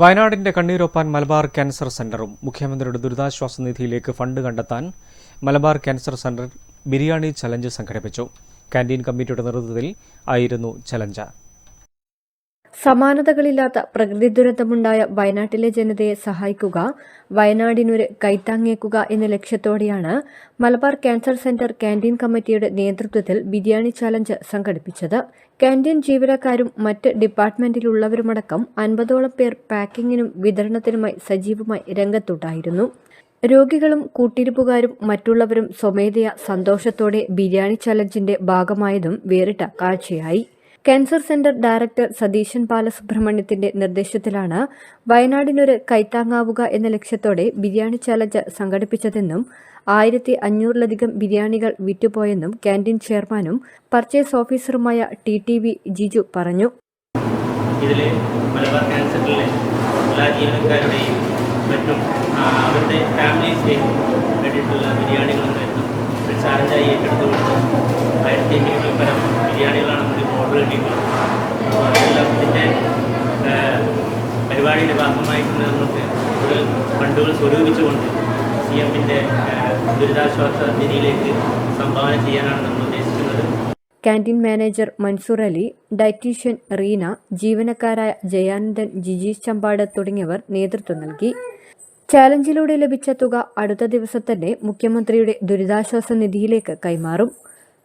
വയനാടിന്റെ കണ്ണീരൊപ്പാൻ മലബാർ ക്യാൻസർ സെന്ററും മുഖ്യമന്ത്രിയുടെ ദുരിതാശ്വാസ നിധിയിലേക്ക് ഫണ്ട് കണ്ടെത്താൻ Malabar cancer centre biryani challenge സംഘടിപ്പിച്ചു. കാന്റീൻ കമ്മിറ്റിയുടെ നേതൃത്വത്തിൽ ആയിരുന്നു ചലഞ്ച്. സമാനതകളില്ലാത്ത പ്രകൃതി ദുരന്തമുണ്ടായ വയനാട്ടിലെ ജനതയെ സഹായിക്കുക വയനാടിനൊരു കൈത്താങ്ങേക്കുക എന്ന ലക്ഷ്യത്തോടെയാണ് മലബാർ ക്യാൻസർ സെന്റർ കാന്റീൻ കമ്മിറ്റിയുടെ നേതൃത്വത്തിൽ ബിരിയാണി ചലഞ്ച് സംഘടിപ്പിച്ചത്. കാന്റീൻ ജീവനക്കാരും മറ്റ് ഡിപ്പാർട്ട്മെന്റിലുള്ളവരുമടക്കം അൻപതോളം പേർ പാക്കിങ്ങിനും വിതരണത്തിനുമായി സജീവമായി രംഗത്തുണ്ടായിരുന്നു. രോഗികളും കൂട്ടിരിപ്പുകാരും മറ്റുള്ളവരും സ്വമേധയാ സന്തോഷത്തോടെ ബിരിയാണി ചലഞ്ചിന്റെ ഭാഗമായതും വേറിട്ട കാഴ്ചയായി. ക്യാൻസർ സെന്റർ ഡയറക്ടർ സതീശൻ ബാലസുബ്രഹ്മണ്യത്തിന്റെ നിർദ്ദേശത്തിലാണ് വയനാടിനൊരു കൈത്താങ്ങാവുക എന്ന ലക്ഷ്യത്തോടെ ബിരിയാണി ചലഞ്ച് സംഘടിപ്പിച്ചതെന്നും ആയിരത്തി അഞ്ഞൂറിലധികം ബിരിയാണികൾ വിറ്റുപോയെന്നും ക്യാന്റീൻ ചെയർമാനും പർച്ചേസ് ഓഫീസറുമായ ടി ടി വി ജിജു പറഞ്ഞു. ജീവനക്കാരുടെയും മറ്റും അവരുടെ ഫാമിലീസിനെയും വേണ്ടിയിട്ടുള്ള പരിപാടിയുടെ ഒരു ഫണ്ടുകൾ സ്വരൂപിച്ചുകൊണ്ട് സി എമ്മിന്റെ ദുരിതാശ്വാസ നിധിയിലേക്ക് സംഭാവന ചെയ്യാനാണ് നമ്മൾ ഉദ്ദേശിക്കുന്നത്. Canteen manager Mansoor Ali dietitian Reena ജീവനക്കാരായ Jayanandan Jijeesh Chambad തുടങ്ങിയവർ നേതൃത്വം നൽകി. ചാലഞ്ചിലൂടെ ലഭിച്ച തുക അടുത്ത ദിവസം തന്നെ മുഖ്യമന്ത്രിയുടെ ദുരിതാശ്വാസ നിധിയിലേക്ക് കൈമാറും.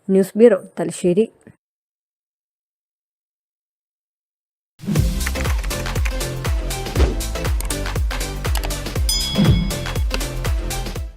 News bureau Thalassery.